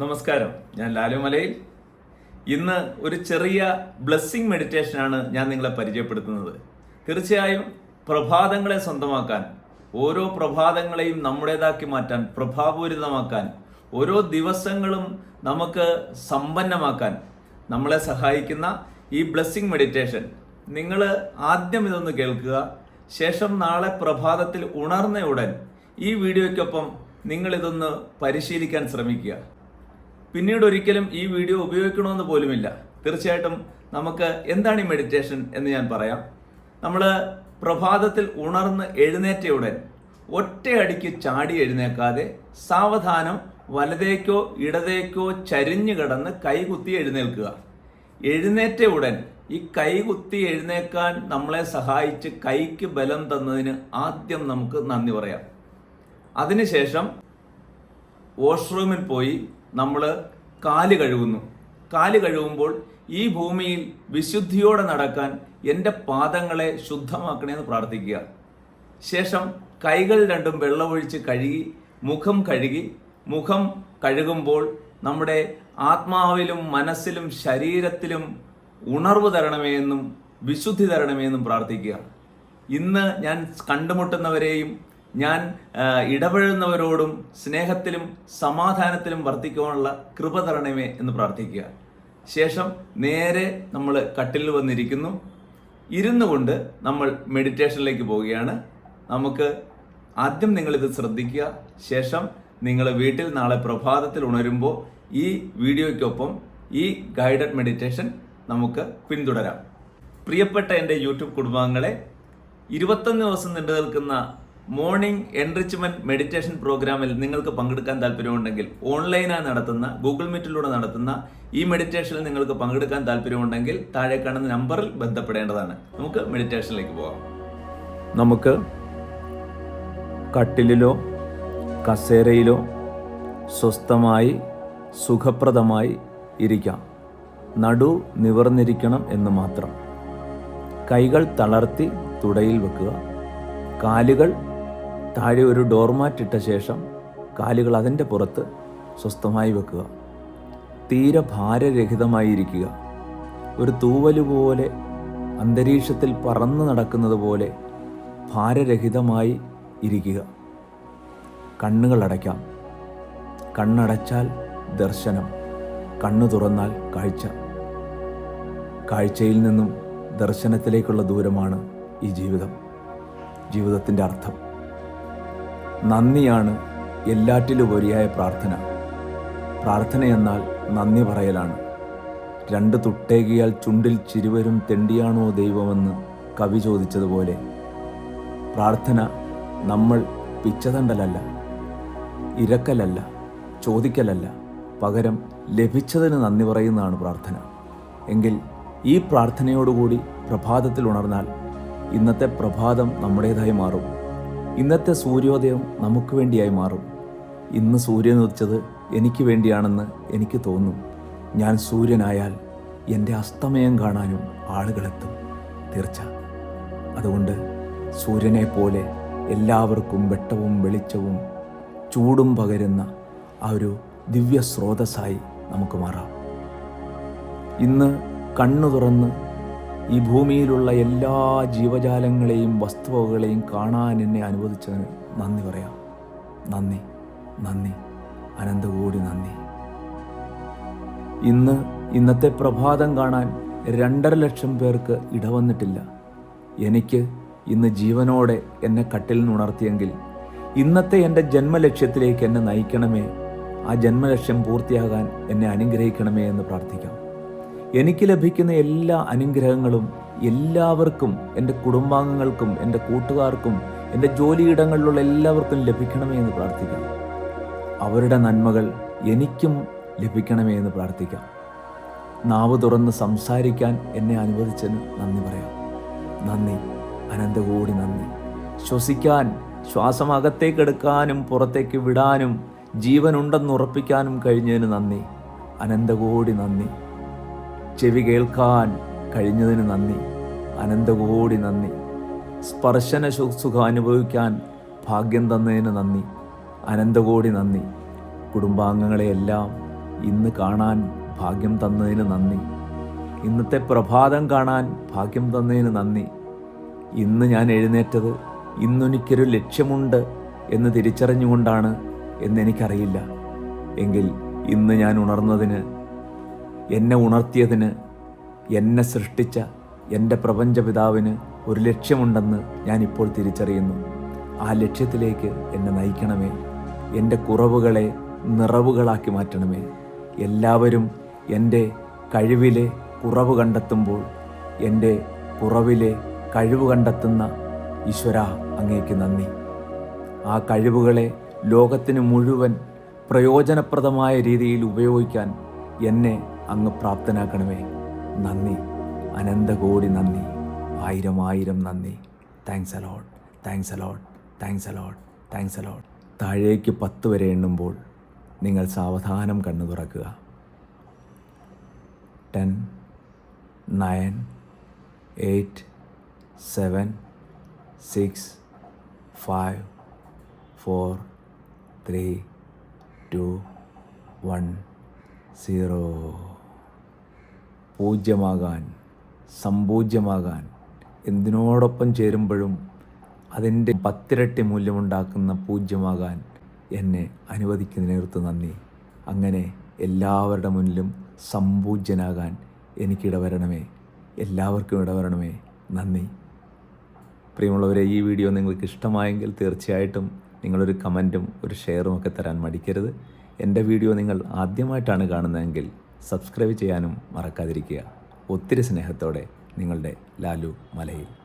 നമസ്കാരം. ഞാൻ ലാലു മലയിൽ. ഇന്ന് ഒരു ചെറിയ ബ്ലെസ്സിങ് മെഡിറ്റേഷനാണ് ഞാൻ നിങ്ങളെ പരിചയപ്പെടുത്തുന്നത്. തീർച്ചയായും പ്രഭാതങ്ങളെ സ്വന്തമാക്കാൻ ഓരോ പ്രഭാതങ്ങളെയും നമ്മുടേതാക്കി മാറ്റാൻ പ്രഭാപൂരിതമാക്കാൻ ഓരോ ദിവസങ്ങളും നമുക്ക് സമ്പന്നമാക്കാൻ നമ്മളെ സഹായിക്കുന്ന ഈ ബ്ലെസ്സിങ് മെഡിറ്റേഷൻ. നിങ്ങൾ ആദ്യം ഇതൊന്ന് കേൾക്കുക ശേഷം നാളെ പ്രഭാതത്തിൽ ഉണർന്ന ഉടൻ ഈ വീഡിയോയ്ക്കൊപ്പം നിങ്ങളിതൊന്ന് പരിശീലിക്കാൻ ശ്രമിക്കുക. പിന്നീട് ഒരിക്കലും ഈ വീഡിയോ ഉപയോഗിക്കണമെന്ന് പോലുമില്ല. തീർച്ചയായിട്ടും നമുക്ക് എന്താണ് ഈ മെഡിറ്റേഷൻ എന്ന് ഞാൻ പറയാം. നമ്മൾ പ്രഭാതത്തിൽ ഉണർന്ന് എഴുന്നേറ്റയുടൻ ഒറ്റയടിക്ക് ചാടി എഴുന്നേക്കാതെ സാവധാനം വലതേക്കോ ഇടതേക്കോ ചരിഞ്ഞു കിടന്ന് കൈകുത്തി എഴുന്നേൽക്കുക. എഴുന്നേറ്റ ഉടൻ ഈ കൈകുത്തി എഴുന്നേക്കാൻ നമ്മളെ സഹായിച്ച് കൈക്ക് ബലം തന്നതിന് ആദ്യം നമുക്ക് നന്ദി പറയാം. അതിനുശേഷം വാഷ്റൂമിൽ പോയി നമ്മൾ കാൽ കഴുകുന്നു. കാൽ കഴുകുമ്പോൾ ഈ ഭൂമിയിൽ വിശുദ്ധിയോടെ നടക്കാൻ എന്റെ പാദങ്ങളെ ശുദ്ധമാക്കണമെന്ന് പ്രാർത്ഥിക്കുക. ശേഷം കൈകൾ രണ്ടും വെള്ളമൊഴിച്ച് കഴുകി മുഖം കഴുകി മുഖം കഴുകുമ്പോൾ നമ്മുടെ ആത്മാവിലും മനസ്സിലും ശരീരത്തിലും ഉണർവ് തരണമേ എന്നും വിശുദ്ധി തരണമേ എന്നും പ്രാർത്ഥിക്കുക. ഇന്ന് ഞാൻ കണ്ടുമുട്ടുന്നവരെയും ഞാൻ ഇടപഴകുന്നവരോടും സ്നേഹത്തിലും സമാധാനത്തിലും വർദ്ധിക്കുവാനുള്ള കൃപ തരണമേ എന്ന് പ്രാർത്ഥിക്കുക. ശേഷം നേരെ നമ്മൾ കട്ടിലിൽ വന്നിരിക്കുന്നു. ഇരുന്നു കൊണ്ട് നമ്മൾ മെഡിറ്റേഷനിലേക്ക് പോവുകയാണ്. നമുക്ക് ആദ്യം നിങ്ങളിത് ശ്രദ്ധിക്കുക. ശേഷം നിങ്ങൾ വീട്ടിൽ നാളെ പ്രഭാതത്തിൽ ഉണരുമ്പോൾ ഈ വീഡിയോയ്ക്കൊപ്പം ഈ ഗൈഡഡ് മെഡിറ്റേഷൻ നമുക്ക് പിന്തുടരാം. പ്രിയപ്പെട്ട എന്റെ യൂട്യൂബ് കുടുംബാംഗങ്ങളെ ഇരുപത്തൊന്ന് ദിവസം നീണ്ടു നിൽക്കുന്ന മോർണിംഗ് എൻറിച്ച്മെന്റ് മെഡിറ്റേഷൻ പ്രോഗ്രാമിൽ നിങ്ങൾക്ക് പങ്കെടുക്കാൻ താല്പര്യമുണ്ടെങ്കിൽ ഓൺലൈനായി നടത്തുന്ന ഗൂഗിൾ മീറ്റിലൂടെ നടത്തുന്ന ഈ മെഡിറ്റേഷനിൽ നിങ്ങൾക്ക് പങ്കെടുക്കാൻ താല്പര്യമുണ്ടെങ്കിൽ താഴെ കാണുന്ന നമ്പറിൽ ബന്ധപ്പെടേണ്ടതാണ്. നമുക്ക് മെഡിറ്റേഷനിലേക്ക് പോകാം. നമുക്ക് കട്ടിലിലോ കസേരയിലോ സ്വസ്ഥമായി സുഖപ്രദമായി ഇരിക്കാം. നടു നിവർന്നിരിക്കണം എന്ന് മാത്രം. കൈകൾ തളർത്തി തുടയിൽ വെക്കുക. കാലുകൾ താഴെ ഒരു ഡോർമാറ്റ് ഇട്ട ശേഷം കാലുകൾ അതിന്റെ പുറത്ത് സ്വസ്ഥമായി വെക്കുക. തീരെ ഭാരരഹിതമായിരിക്കുക. ഒരു തൂവൽ പോലെ അന്തരീക്ഷത്തിൽ പറന്നു നടക്കുന്നത് പോലെ ഭാരരഹിതമായി ഇരിക്കുക. കണ്ണുകൾ അടയ്ക്കാം. കണ്ണടച്ചാൽ ദർശനം. കണ്ണു തുറന്നാൽ കാഴ്ച. കാഴ്ചയിൽ നിന്നും ദർശനത്തിലേക്കുള്ള ദൂരമാണ് ഈ ജീവിതം. ജീവിതത്തിന്റെ അർത്ഥം. നന്ദിയാണ് എല്ലാറ്റിലുപരിയായ പ്രാർത്ഥന. പ്രാർത്ഥന എന്നാൽ നന്ദി പറയലാണ്. രണ്ട് തുട്ടേകിയാൽ ചുണ്ടിൽ ചിരുവരും തെണ്ടിയാണോ ദൈവമെന്ന് കവി ചോദിച്ചതുപോലെ. പ്രാർത്ഥന നമ്മൾ പിച്ചതണ്ടലല്ല ഇരക്കലല്ല ചോദിക്കലല്ല പകരം ലഭിച്ചതിന് നന്ദി പറയുന്നതാണ് പ്രാർത്ഥന. എങ്കിൽ ഈ പ്രാർത്ഥനയോടുകൂടി പ്രഭാതത്തിൽ ഉണർന്നാൽ ഇന്നത്തെ പ്രഭാതം നമ്മുടേതായി മാറും. ഇന്നത്തെ സൂര്യോദയം നമുക്ക് വേണ്ടിയായി മാറും. ഇന്ന് സൂര്യൻ ഉദിച്ചത് എനിക്ക് വേണ്ടിയാണെന്ന് എനിക്ക് തോന്നും. ഞാൻ സൂര്യനായാൽ എന്റെ അസ്തമയം കാണാനും ആളുകളെത്തും. തീർച്ച. അതുകൊണ്ട് സൂര്യനെ പോലെ എല്ലാവർക്കും വെട്ടവും വെളിച്ചവും ചൂടും പകരുന്ന ആ ഒരു ദിവ്യ സ്രോതസ്സായി നമുക്ക് മാറാം. ഇന്ന് കണ്ണു തുറന്ന് ഈ ഭൂമിയിലുള്ള എല്ലാ ജീവജാലങ്ങളെയും വസ്തുവകകളെയും കാണാൻ എന്നെ അനുവദിച്ചതിന് നന്ദി പറയാം. നന്ദി നന്ദി അനന്തകോടി നന്ദി. ഇന്ന് ഇന്നത്തെ പ്രഭാതം കാണാൻ രണ്ടര ലക്ഷം പേർക്ക് ഇടവന്നിട്ടില്ല. എനിക്ക് ഇന്ന് ജീവനോടെ എന്നെ കട്ടിൽ നിന്ന് ഉണർത്തിയെങ്കിൽ ഇന്നത്തെ എന്റെ ജന്മലക്ഷ്യത്തിലേക്ക് എന്നെ നയിക്കണമേ. ആ ജന്മലക്ഷ്യം പൂർത്തിയാകാൻ എന്നെ അനുഗ്രഹിക്കണമേ എന്ന് പ്രാർത്ഥിക്കാം. എനിക്ക് ലഭിക്കുന്ന എല്ലാ അനുഗ്രഹങ്ങളും എല്ലാവർക്കും എന്റെ കുടുംബാംഗങ്ങൾക്കും എന്റെ കൂട്ടുകാർക്കും എന്റെ ജോലിയിടങ്ങളിലുള്ള എല്ലാവർക്കും ലഭിക്കണമേ എന്ന് പ്രാർത്ഥിക്കാം. അവരുടെ നന്മകൾ എനിക്കും ലഭിക്കണമേ എന്ന് പ്രാർത്ഥിക്കാം. നാവ് തുറന്ന് സംസാരിക്കാൻ എന്നെ അനുവദിച്ചതിന് നന്ദി പറയാം. നന്ദി. അനന്തകോടി നന്ദി. ശ്വസിക്കാൻ ശ്വാസം അകത്തേക്കെടുക്കാനും പുറത്തേക്ക് വിടാനും ജീവനുണ്ടെന്ന് ഉറപ്പിക്കാനും കഴിഞ്ഞതിന് നന്ദി. അനന്തകോടി നന്ദി. ചെവി കേൾക്കാൻ കഴിഞ്ഞതിന് നന്ദി. അനന്തകോടി നന്ദി. സ്പർശന സുഖം അനുഭവിക്കാൻ ഭാഗ്യം തന്നതിന് നന്ദി. അനന്തകോടി നന്ദി. കുടുംബാംഗങ്ങളെയെല്ലാം ഇന്ന് കാണാൻ ഭാഗ്യം തന്നതിന് നന്ദി. ഇന്നത്തെ പ്രഭാതം കാണാൻ ഭാഗ്യം തന്നതിന് നന്ദി. ഇന്ന് ഞാൻ എഴുന്നേറ്റത് ഇന്നെനിക്കൊരു ലക്ഷ്യമുണ്ട് എന്ന് തിരിച്ചറിഞ്ഞുകൊണ്ടാണ് എന്നെനിക്കറിയില്ല. എങ്കിൽ ഇന്ന് ഞാൻ ഉണർന്നതിന് എന്നെ ഉണർത്തിയതിന് എന്നെ സൃഷ്ടിച്ച എന്റെ പ്രപഞ്ചപിതാവിന് ഒരു ലക്ഷ്യമുണ്ടെന്ന് ഞാനിപ്പോൾ തിരിച്ചറിയുന്നു. ആ ലക്ഷ്യത്തിലേക്ക് എന്നെ നയിക്കണമേ. എന്റെ കുറവുകളെ നിറവുകളാക്കി മാറ്റണമേ. എല്ലാവരും എന്റെ കഴിവിലെ കുറവ് കണ്ടെത്തുമ്പോൾ എന്റെ കുറവിലെ കഴിവ് കണ്ടെത്തുന്ന ഈശ്വര അങ്ങേക്ക് നന്ദി. ആ കഴിവുകളെ ലോകത്തിന് മുഴുവൻ പ്രയോജനപ്രദമായ രീതിയിൽ ഉപയോഗിക്കാൻ എന്നെ അങ്ങ് പ്രാപ്തനാക്കണമേ. നന്ദി. അനന്തകോടി നന്ദി. ആയിരം ആയിരം നന്ദി. Thanks a lot thanks a lot thanks a lot thanks a lot താഴേക്ക് പത്ത് വരെ എണ്ണുമ്പോൾ നിങ്ങൾ സാവധാനം കണ്ണു തുറക്കുക. Ten nine eight seven six five four three two one zero. പൂജ്യമാകാൻ സമ്പൂജ്യമാകാൻ എന്തിനോടൊപ്പം ചേരുമ്പോഴും അതിന്റെ പത്തിരട്ടി മൂല്യമുണ്ടാക്കുന്ന പൂജ്യമാകാൻ എന്നെ അനുവദിക്കുന്നതിനേർത്ത് നന്ദി. അങ്ങനെ എല്ലാവരുടെ മുന്നിലും സമ്പൂജ്യനാകാൻ എനിക്കിടവരണമേ എല്ലാവർക്കും ഇടവരണമേ. നന്ദി. പ്രിയമുള്ളവരെ ഈ വീഡിയോ നിങ്ങൾക്ക് ഇഷ്ടമായെങ്കിൽ തീർച്ചയായിട്ടും നിങ്ങളൊരു കമന്റും ഒരു ഷെയറും ഒക്കെ തരാൻ മടിക്കരുത്. എന്റെ വീഡിയോ നിങ്ങൾ ആദ്യമായിട്ടാണ് കാണുന്നതെങ്കിൽ സബ്സ്ക്രൈബ് ചെയ്യാനും മറക്കാതിരിക്കുക. ഒത്തിരി സ്നേഹത്തോടെ നിങ്ങളുടെ ലാലു മലയിൽ.